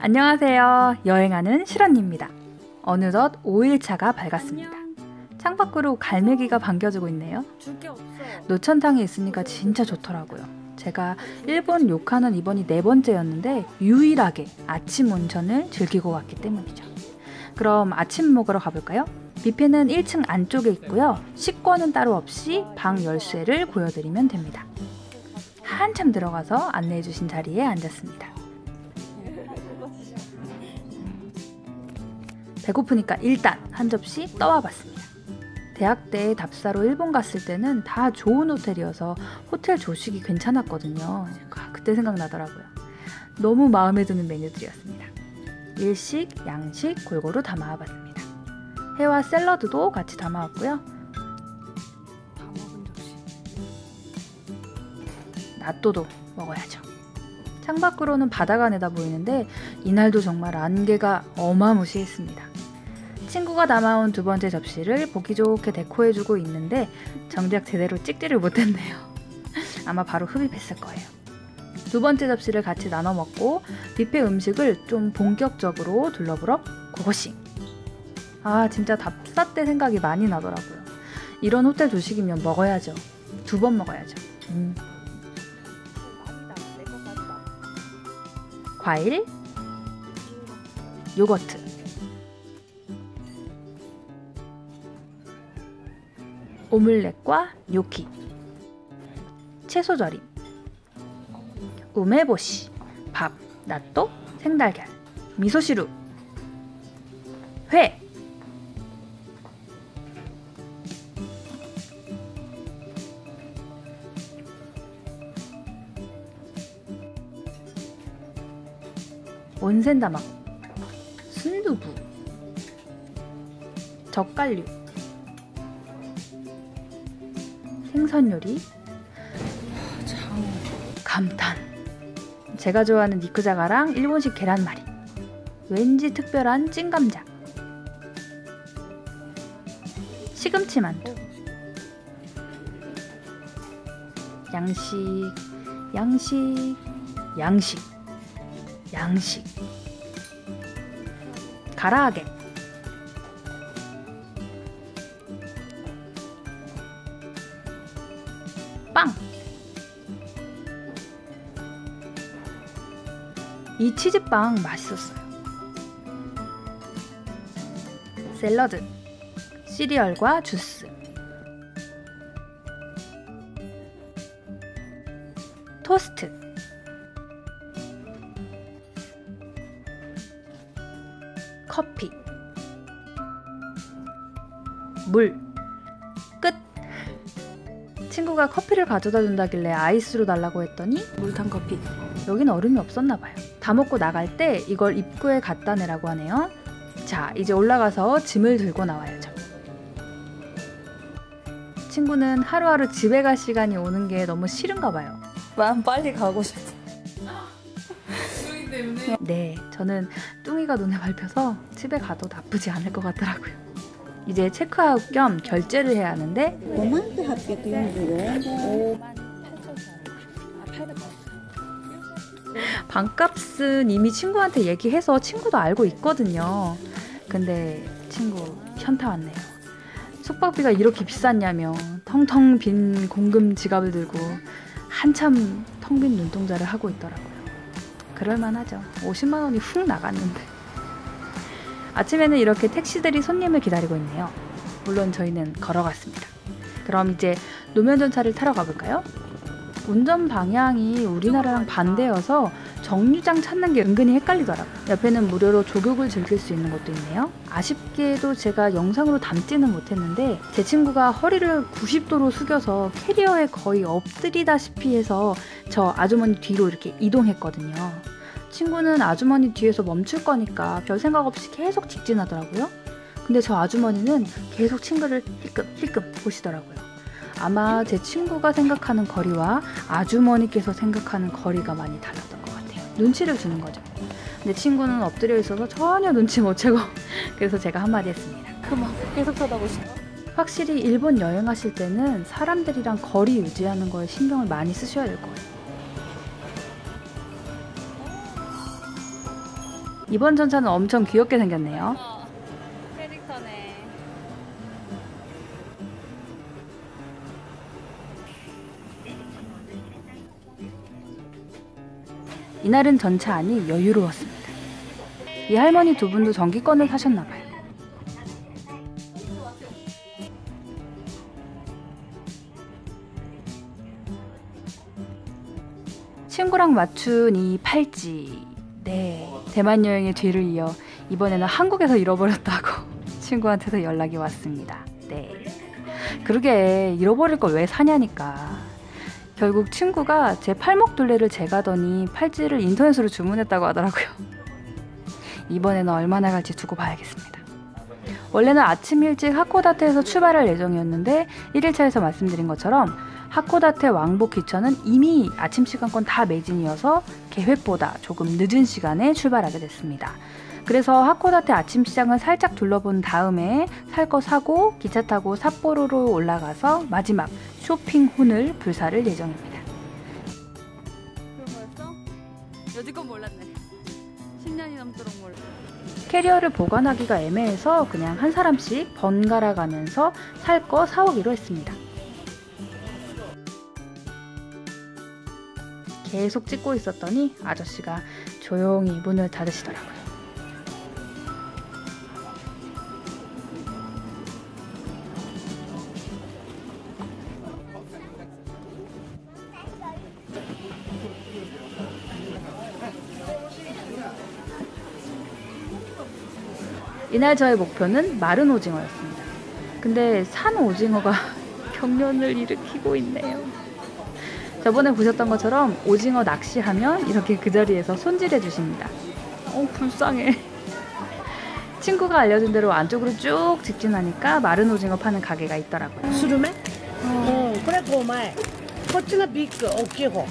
안녕하세요. 여행하는 실언입니다. 어느덧 5일차가 밝았습니다. 창밖으로 갈매기가 반겨주고 있네요. 노천탕에 있으니까 진짜 좋더라고요. 제가 일본 욕하는 이번이 네 번째였는데 유일하게 아침 온천을 즐기고 왔기 때문이죠. 그럼 아침 먹으러 가볼까요? 뷔페는 1층 안쪽에 있고요. 식권은 따로 없이 방 열쇠를 보여드리면 됩니다. 한참 들어가서 안내해 주신 자리에 앉았습니다. 배고프니까 일단 한 접시 떠와 봤습니다. 대학 때 답사로 일본 갔을 때는 다 좋은 호텔이어서 호텔 조식이 괜찮았거든요. 아, 그때 생각나더라고요. 너무 마음에 드는 메뉴들이었습니다. 일식, 양식 골고루 담아봤습니다. 회와 샐러드도 같이 담아왔고요. 낫또도 먹어야죠. 창밖으로는 바다가 내다 보이는데 이날도 정말 안개가 어마무시했습니다. 친구가 담아온 두 번째 접시를 보기 좋게 데코해주고 있는데 정작 제대로 찍지를 못했네요. 아마 바로 흡입했을 거예요. 두 번째 접시를 같이 나눠 먹고 뷔페 음식을 좀 본격적으로 둘러보러 고고싱. 아 진짜 답사 때 생각이 많이 나더라고요. 이런 호텔 조식이면 먹어야죠. 두 번 먹어야죠. 음. 과일, 요거트, 오믈렛과 요키, 채소 절임, 우메보시, 밥, 나또, 생달걀, 미소시루, 회, 온센다막, 순두부, 젓갈류, 생선 요리, 감탄. 제가 좋아하는 니쿠자가랑 일본식 계란말이. 왠지 특별한 찐감자. 시금치 만두. 양식, 양식, 양식, 양식. 가라아게. 이 치즈빵 맛있었어요. 샐러드, 시리얼과 주스, 토스트, 커피, 물, 끝! 친구가 커피를 가져다 준다길래 아이스로 달라고 했더니 물탄 커피. 여긴 얼음이 없었나 봐요. 다 먹고 나갈 때 이걸 입구에 갖다 내라고 하네요. 자, 이제 올라가서 짐을 들고 나와야죠. 친구는 하루하루 집에 갈 시간이 오는 게 너무 싫은가 봐요. 난 빨리 가고 싶어. 네, 저는 뚱이가 눈에 밟혀서 집에 가도 나쁘지 않을 것 같더라고요. 이제 체크아웃 겸 결제를 해야 하는데 5만 845원. 5만 방값은 이미 친구한테 얘기해서 친구도 알고 있거든요. 근데 친구 현타 왔네요. 숙박비가 이렇게 비쌌냐며 텅텅 빈 공금 지갑을 들고 한참 텅 빈 눈동자를 하고 있더라고요. 그럴만하죠. 50만 원이 훅 나갔는데. 아침에는 이렇게 택시들이 손님을 기다리고 있네요. 물론 저희는 걸어갔습니다. 그럼 이제 노면 전차를 타러 가볼까요? 운전 방향이 우리나라랑 반대여서 정류장 찾는 게 은근히 헷갈리더라고요. 옆에는 무료로 조격을 즐길 수 있는 것도 있네요. 아쉽게도 제가 영상으로 담지는 못했는데 제 친구가 허리를 90도로 숙여서 캐리어에 거의 엎드리다시피 해서 저 아주머니 뒤로 이렇게 이동했거든요. 친구는 아주머니 뒤에서 멈출 거니까 별 생각 없이 계속 직진하더라고요. 근데 저 아주머니는 계속 친구를 힐끔 힐끔 보시더라고요. 아마 제 친구가 생각하는 거리와 아주머니께서 생각하는 거리가 많이 달랐던 것 같아요. 눈치를 주는 거죠. 근데 친구는 엎드려 있어서 전혀 눈치 못 채고 그래서 제가 한마디 했습니다. 그만 계속 쳐다보시고. 확실히 일본 여행하실 때는 사람들이랑 거리 유지하는 거에 신경을 많이 쓰셔야 될 거예요. 이번 전차는 엄청 귀엽게 생겼네요. 어, 캐릭터네. 이날은 전차 안이 여유로웠습니다. 이 할머니 두 분도 전기권을 사셨나봐요. 친구랑 맞춘 이 팔찌. 네. 대만 여행의 뒤를 이어 이번에는 한국에서 잃어버렸다고 친구한테서 연락이 왔습니다. 네. 그러게 잃어버릴 걸 왜 사냐니까. 결국 친구가 제 팔목 둘레를 재가더니 팔찌를 인터넷으로 주문했다고 하더라고요. 이번에는 얼마나 갈지 두고 봐야겠습니다. 원래는 아침 일찍 하코다테에서 출발할 예정이었는데 1일차에서 말씀드린 것처럼 하코다테 왕복 기차는 이미 아침 시간권 다 매진이어서 계획보다 조금 늦은 시간에 출발하게 됐습니다. 그래서 하코다테 아침 시장을 살짝 둘러본 다음에 살 거 사고 기차 타고 삿포로로 올라가서 마지막 쇼핑 혼을 불사를 예정입니다. 그런 거였어? 여지껏 몰랐네. 10년이 넘도록 몰라. 캐리어를 보관하기가 애매해서 그냥 한 사람씩 번갈아 가면서 살 거 사오기로 했습니다. 계속 찍고 있었더니 아저씨가 조용히 문을 닫으시더라고요. 이날 저의 목표는 마른 오징어였습니다. 근데 산 오징어가 경련을 일으키고 있네요. 저번에 보셨던 것처럼 오징어 낚시하면 이렇게 그 자리에서 손질해 주십니다. 어 불쌍해. 친구가 알려준 대로 안쪽으로 쭉 직진하니까 마른 오징어 파는 가게가 있더라고요. 수름에? 어, 그래 고마이. 꼬치가 비크 오키호.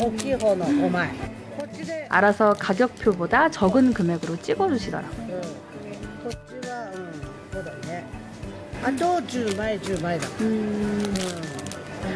오키호는 고마이. 알아서 가격표보다 적은 금액으로 찍어주시더라고요. 꼬치가 응, 그러네. 아, 또 주마이 주마이다. 음.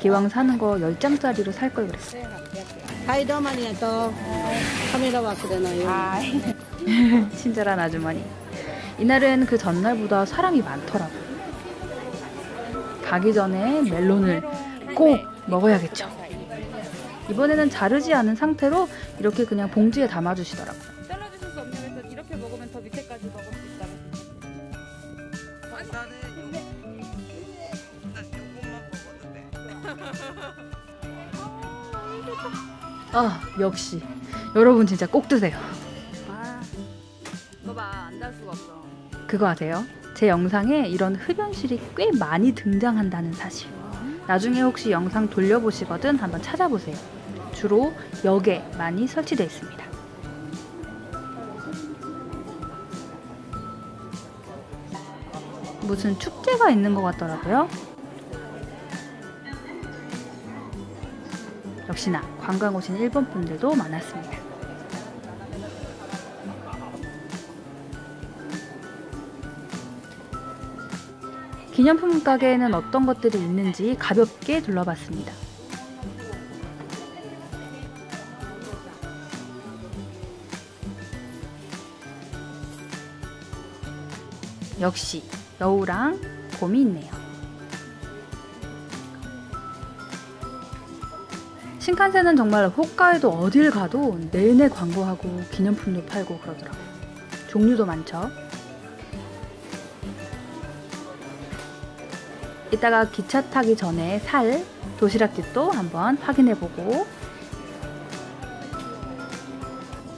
기왕 사는 거 10장짜리로 살 걸 그랬어. 아이더만이야 또 카메라 왔거든요. 친절한 아주머니. 이날은 그 전날보다 사람이 많더라고. 가기 전에 멜론을 꼭 먹어야겠죠. 이번에는 자르지 않은 상태로 이렇게 그냥 봉지에 담아주시더라고요. 아, 역시. 여러분 진짜 꼭 드세요. 아, 이거 봐, 안 달 수가 없어. 그거 아세요? 제 영상에 이런 흡연실이 꽤 많이 등장한다는 사실. 나중에 혹시 영상 돌려보시거든 한번 찾아보세요. 주로 역에 많이 설치되어 있습니다. 무슨 축제가 있는 것 같더라고요. 역시나 관광 오신 일본 분들도 많았습니다. 기념품 가게에는 어떤 것들이 있는지 가볍게 둘러봤습니다. 역시 여우랑 곰이 있네요. 신칸센은 정말 홋카이도 어딜 가도 내내 광고하고 기념품도 팔고 그러더라고요. 종류도 많죠. 이따가 기차 타기 전에 살 도시락집도 한번 확인해보고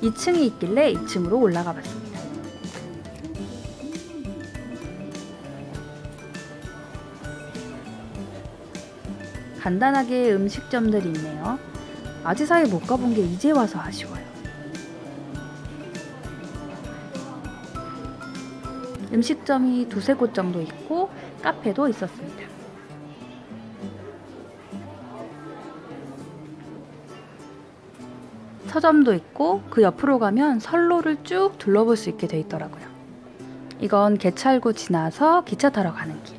2층이 있길래 2층으로 올라가 봤습니다. 간단하게 음식점들이 있네요. 아지사에 못 가본 게 이제 와서 아쉬워요. 음식점이 두세 곳 정도 있고 카페도 있었습니다. 서점도 있고 그 옆으로 가면 선로를 쭉 둘러볼 수 있게 돼 있더라고요. 이건 개찰고 지나서 기차 타러 가는 길.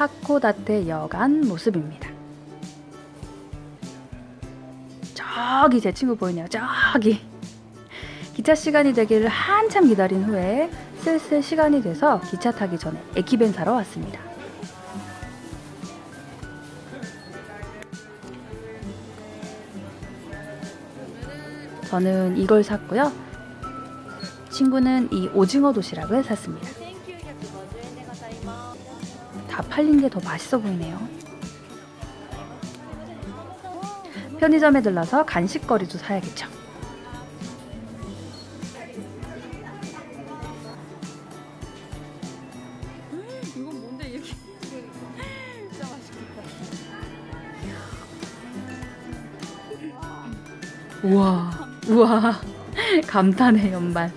하코다테 여간 모습입니다. 저기 제 친구 보이네요. 저기. 기차 시간이 되기를 한참 기다린 후에 슬슬 시간이 돼서 기차 타기 전에 에키벤 사러 왔습니다. 저는 이걸 샀고요. 친구는 이 오징어 도시락을 샀습니다. 팔린 게 더 맛있어 보이네요. 편의점에 들러서 간식거리도 사야겠죠. 이건 뭔데 이게? 진짜 맛있겠다. 우와, 우와, 감탄의 연말.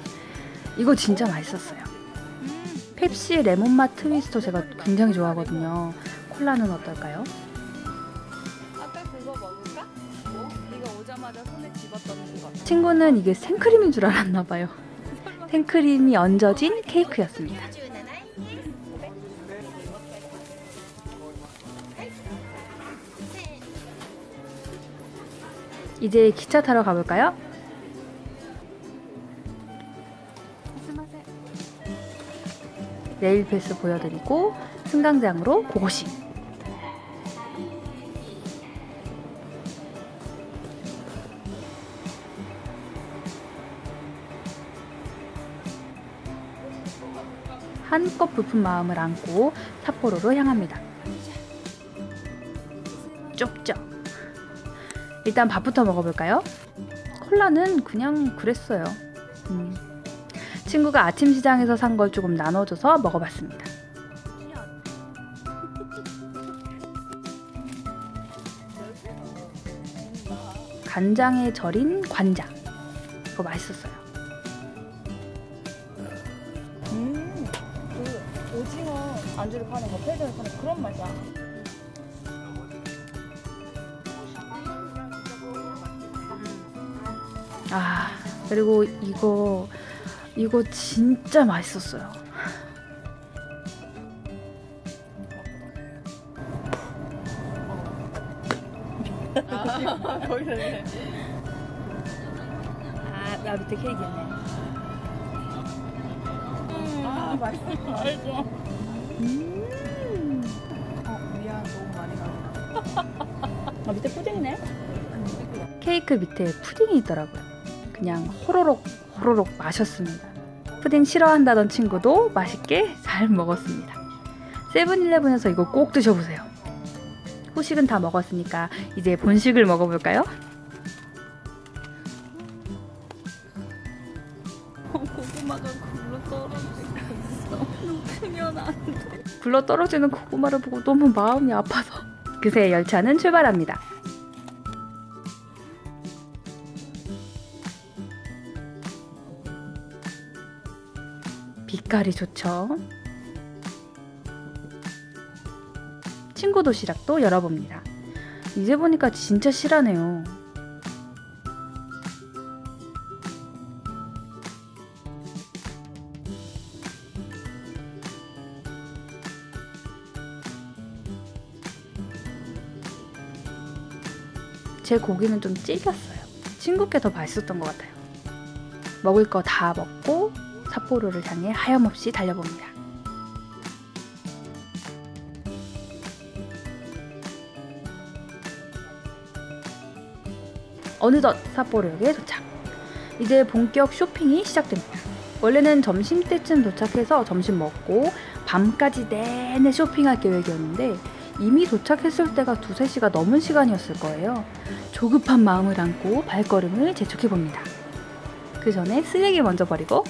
이거 진짜 맛있었어요. 펩시 레몬맛 트위스터 제가 굉장히 좋아하거든요. 콜라는 어떨까요? 뭐? 친구는 이게 생크림인 줄 알았나 봐요. 생크림이 얹어진 케이크였습니다. 이제 기차 타러 가볼까요? 레일 패스 보여드리고 승강장으로 고고싱. 한껏 부푼 마음을 안고 삿포로로 향합니다. 쪽쪽. 일단 밥부터 먹어볼까요? 콜라는 그냥 그랬어요. 음. 친구가 아침 시장에서 산 걸 조금 나눠줘서 먹어봤습니다. 간장에 절인 관장. 그거 맛있었어요. 음, 그 오징어 안주를 파는 거, 편의점에 파는 그런 맛이야. 아, 그리고 이거, 이거 진짜 맛있었어요. 거기서 네 아, 야, 밑에 케이크 있네. 아, 맛있어. 알죠. 음. 어, 미안, 너무 많이 나. 아, 밑에 푸딩이네. 케이크 밑에 푸딩이 있더라고요. 그냥 호로록 호로록 마셨습니다. 푸딩 싫어한다던 친구도 맛있게 잘 먹었습니다. 세븐일레븐에서 이거 꼭 드셔보세요. 후식은 다 먹었으니까 이제 본식을 먹어볼까요? 고구마가 굴러 떨어지고 있어. 놓치면 안 돼. 굴러 떨어지는 고구마를 보고 너무 마음이 아파서 그새 열차는 출발합니다. 빛깔이 좋죠. 친구 도시락도 열어봅니다. 이제 보니까 진짜 실하네요. 제 고기는 좀 질겼어요. 친구께 더 맛있었던 것 같아요. 먹을 거 다 먹고 삿포로를 향해 하염없이 달려봅니다. 어느덧 삿포로역에 도착. 이제 본격 쇼핑이 시작됩니다. 원래는 점심때쯤 도착해서 점심 먹고 밤까지 내내 쇼핑할 계획이었는데 이미 도착했을 때가 두세 시가 넘은 시간이었을 거예요. 조급한 마음을 안고 발걸음을 재촉해 봅니다. 그 전에 쓰레기 먼저 버리고?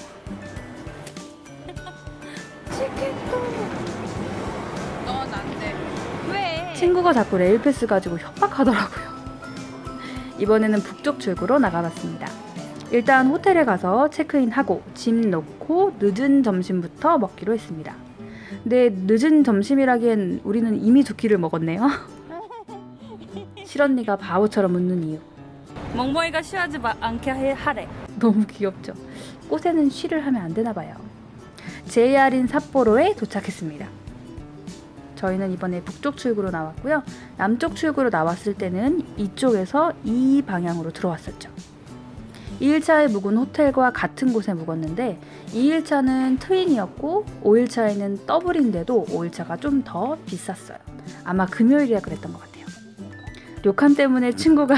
친구가 자꾸 레일패스 가지고 협박하더라고요. 이번에는 북쪽 출구로 나가봤습니다. 일단 호텔에 가서 체크인하고 짐 놓고 늦은 점심부터 먹기로 했습니다. 근데 늦은 점심이라기엔 우리는 이미 두 끼를 먹었네요. 실언니가 바보처럼 묻는 이유. 멍멍이가 쉬하지 마, 않게 해, 하래. 너무 귀엽죠. 꽃에는 쉬를 하면 안 되나 봐요. JR인 삿포로에 도착했습니다. 저희는 이번에 북쪽 출구로 나왔고요. 남쪽 출구로 나왔을 때는 이쪽에서 이 방향으로 들어왔었죠. 2일차에 묵은 호텔과 같은 곳에 묵었는데 2일차는 트윈이었고 5일차에는 더블인데도 5일차가 좀 더 비쌌어요. 아마 금요일이라 그랬던 것 같아요. 료칸 때문에 친구가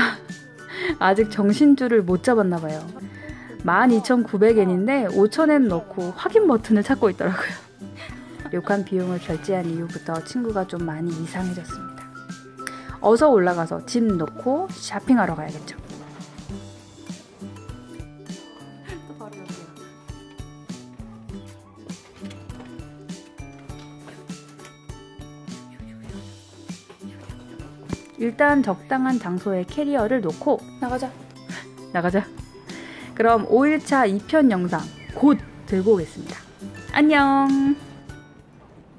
아직 정신줄을 못 잡았나 봐요. 12,900엔인데 5,000엔 넣고 확인 버튼을 찾고 있더라고요. 료칸 비용을 결제한 이후부터 친구가 좀 많이 이상해졌습니다. 어서 올라가서 짐 넣고 쇼핑하러 가야겠죠. 일단 적당한 장소에 캐리어를 놓고 나가자. 나가자. 그럼 5일차 2편 영상 곧 들고 오겠습니다. 안녕.